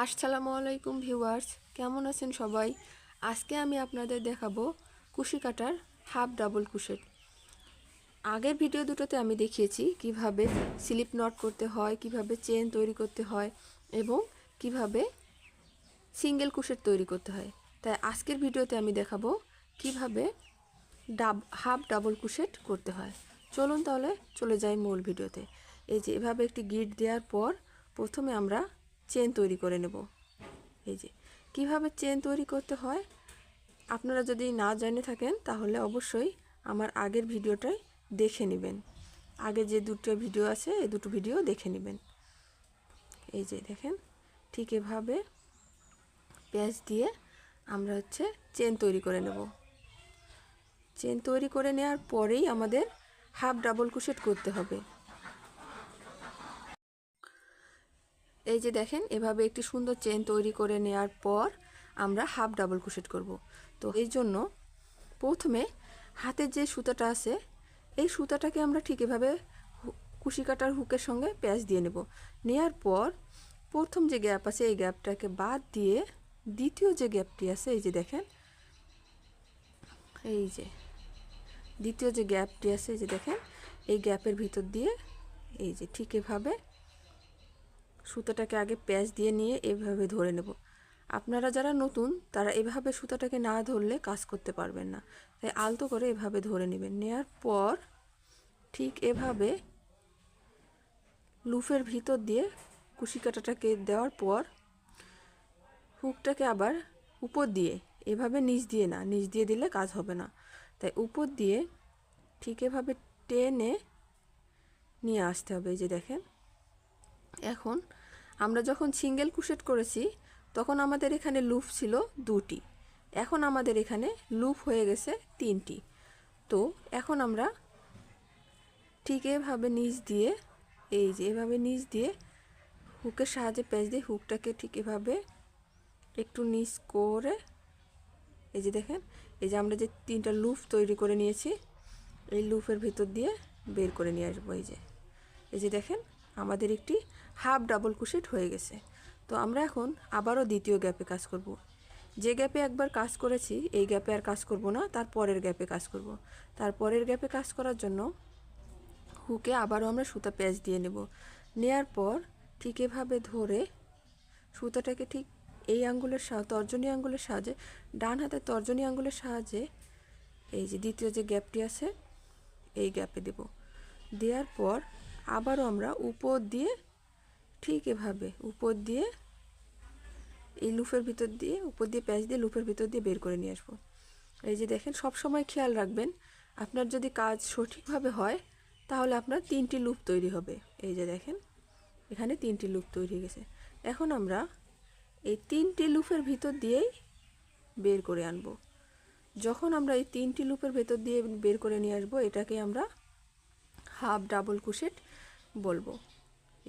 আসসালামু আলাইকুম ভিউয়ার্স, কেমন আছেন সবাই? আজকে আমি আপনাদের দেখাবো কুশি কাটার হাফ ডাবল কুশেট আগের ভিডিও দুটোতে আমি দেখিয়েছি কীভাবে স্লিপ নট করতে হয়, কীভাবে চেন তৈরি করতে হয় এবং কীভাবে সিঙ্গেল কুশেট তৈরি করতে হয়। তাই আজকের ভিডিওতে আমি দেখাবো কীভাবে ডাব, হাফ ডাবল কুশেট করতে হয়। চলুন তাহলে চলে যাই মূল ভিডিওতে। এই যে এভাবে একটি গিট দেওয়ার পর প্রথমে আমরা চেন তৈরি করে নেব। এই যে, কীভাবে চেন তৈরি করতে হয়? আপনারা যদি না জেনে থাকেন, তাহলে অবশ্যই আমার আগের ভিডিওটাই দেখে নেবেন। আগে যে দুটো ভিডিও আছে, এই দুটো ভিডিও দেখে নেবেন। এই যে, দেখেন, ঠিক এভাবে পেঁয়াজ দিয়ে আমরা হচ্ছে চেন তৈরি করে নেব। চেন তৈরি করে নেওয়ার পরেই আমাদের হাফ ডাবল কুশেট করতে হবে। এই যে দেখেন, এভাবে একটি সুন্দর চেন তৈরি করে নেওয়ার পর আমরা হাফ ডাবল কুশেট করব। তো এই জন্য প্রথমে হাতের যে সুতাটা আছে, এই সুতাটাকে আমরা ঠিক এভাবে কুশি কাটার হুকের সঙ্গে প্যাঁচ দিয়ে নেব। নেওয়ার পর প্রথম যে গ্যাপ আছে, এই গ্যাপটাকে বাদ দিয়ে দ্বিতীয় যে গ্যাপটি আছে, এই যে দেখেন, এই যে দ্বিতীয় যে গ্যাপটি আছে, এই যে দেখেন, এই গ্যাপের ভিতর দিয়ে এই যে ঠিক এভাবে সুতাটাকে আগে প্যাচ দিয়ে নিয়ে এভাবে ধরে নেব। আপনারা যারা নতুন, তারা এভাবে সুতাটাকে না ধরলে কাজ করতে পারবেন না। তাই আলতো করে এভাবে ধরে নেবেন। নেওয়ার পর ঠিক এভাবে লুফের ভিতর দিয়ে কুশি কাটাটাকে দেওয়ার পর হুকটাকে আবার উপর দিয়ে, এভাবে নিচ দিয়ে না, নিচ দিয়ে দিলে কাজ হবে না। তাই উপর দিয়ে ঠিক এভাবে টেনে নিয়ে আসতে হবে। এই যে দেখেন এখন আমরা যখন সিঙ্গেল কুশেট করেছি, তখন আমাদের এখানে লুপ ছিল দুটি। এখন আমাদের এখানে লুপ হয়ে গেছে তিনটি। তো এখন আমরা ঠিক এভাবে নিচ দিয়ে, এই যে এভাবে নিচ দিয়ে হুকের সাহায্যে প্যাঁচ দিয়ে হুকটাকে ঠিক এভাবে একটু নিচ করে, এই যে দেখেন, এই যে আমরা যে তিনটা লুপ তৈরি করে নিয়েছি, এই লুপের ভিতর দিয়ে বের করে নিয়ে আসব, এই যে। এই যে দেখেন আমাদের একটি হাফ ডাবল কুশেট হয়ে গেছে তো আমরা এখন আবারও দ্বিতীয় গ্যাপে কাজ করব। যে গ্যাপে একবার কাজ করেছি, এই গ্যাপে আর কাজ করব না, তার পরের গ্যাপে কাজ করব। তার পরের গ্যাপে কাজ করার জন্য হুকে আবারও আমরা সুতা প্যাচ দিয়ে নেব নেয়ার পর ঠিক এভাবে ধরে সুতাটাকে ঠিক এই আঙ্গুলের তর্জনী আঙ্গুলের সাহায্যে, ডান হাতে তর্জনী আঙ্গুলের সাহায্যে এই যে দ্বিতীয় যে গ্যাপটি আছে, এই গ্যাপে দেব দেওয়ার পর আবারও আমরা উপর দিয়ে ঠিক এভাবে উপর দিয়ে এই লুফের ভিতর দিয়ে, উপর দিয়ে প্যাঁচ দিয়ে লুফের ভিতর দিয়ে বের করে নিয়ে আসব। এই যে দেখেন সব সময় খেয়াল রাখবেন, আপনার যদি কাজ সঠিকভাবে হয়, তাহলে আপনার তিনটি লুপ তৈরি হবে। এই যে দেখেন, এখানে তিনটি লুপ তৈরি হয়ে গেছে। এখন আমরা এই তিনটি লুপের ভিতর দিয়েই বের করে আনব। যখন আমরা এই তিনটি লুপের ভেতর দিয়ে বের করে নিয়ে আসব, এটাকে আমরা হাফ ডাবল কুশেট বলব।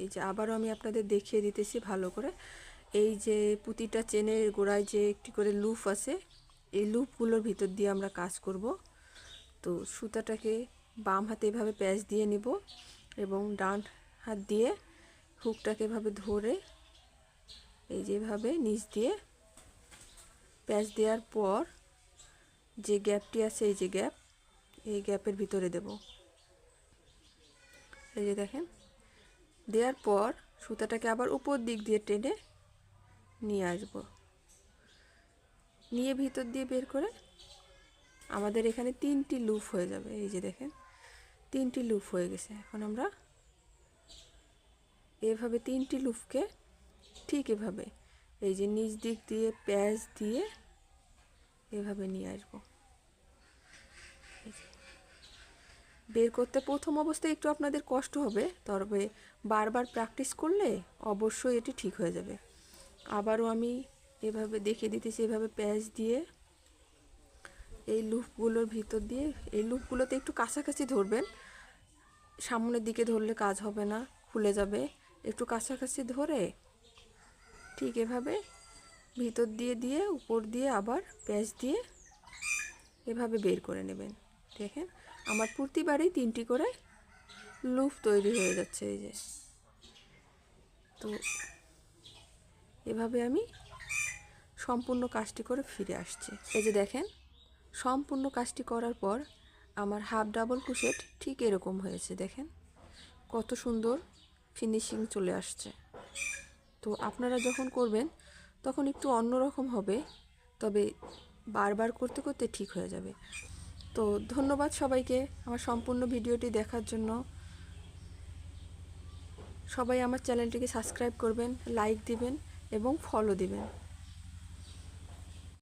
এই যে আবারও আমি আপনাদের দেখিয়ে দিতেছি ভালো করে। এই যে পুঁতিটা চেনের গোড়ায় যে একটি করে লুপ আছে, এই লুপগুলোর ভিতর দিয়ে আমরা কাজ করব। তো সুতাটাকে বাম হাতে এভাবে প্যাচ দিয়ে নিব এবং ডান হাত দিয়ে হুকটাকে এভাবে ধরে এই যেভাবে নিচ দিয়ে প্যাচ দেওয়ার পর যে গ্যাপটি আছে, এই যে গ্যাপ, এই গ্যাপের ভিতরে দেব। এই যে দেখেন, দেওয়ার পর সুতাটাকে আবার উপর দিক দিয়ে টেনে নিয়ে আসব। নিয়ে ভিতর দিয়ে বের করে আমাদের এখানে তিনটি লুপ হয়ে যাবে। এই যে দেখেন, তিনটি লুপ হয়ে গেছে। এখন আমরা এভাবে তিনটি লুপকে ঠিক এভাবে, এই যে নিচ দিক দিয়ে, প্যাঁচ দিয়ে এভাবে নিয়ে আসব। বের করতে প্রথম অবস্থায় একটু আপনাদের কষ্ট হবে, তবে বারবার প্র্যাকটিস করলে অবশ্যই এটি ঠিক হয়ে যাবে। আবারও আমি এভাবে দেখিয়ে দিতেছি, এভাবে প্যাচ দিয়ে এই লুপগুলোর ভিতর দিয়ে, এই লুপগুলোতে একটু কাছাকাছি ধরবেন। সামনের দিকে ধরলে কাজ হবে না, খুলে যাবে। একটু কাছাকাছি ধরে ঠিক এভাবে ভিতর দিয়ে দিয়ে, উপর দিয়ে আবার প্যাচ দিয়ে এভাবে বের করে নেবেন। দেখেন, আমার প্রতিবারই তিনটি করে লুপ তৈরি হয়ে যাচ্ছে এই যে। তো এভাবে আমি সম্পূর্ণ কাজটি করে ফিরে আসছি। এই যে দেখেন, সম্পূর্ণ কাজটি করার পর আমার হাফ ডাবল কুশেট ঠিক এরকম হয়েছে, দেখেন। কত সুন্দর ফিনিশিং চলে আসছে। তো আপনারা যখন করবেন, তখন একটু অন্যরকম হবে, তবে বারবার করতে করতে ঠিক হয়ে যাবে। তো ধন্যবাদ সবাইকে আমার সম্পূর্ণ ভিডিওটি দেখার জন্য। সবাই আমার চ্যানেলটিকে সাবস্ক্রাইব করবেন, লাইক দিবেন এবং ফলো দিবেন।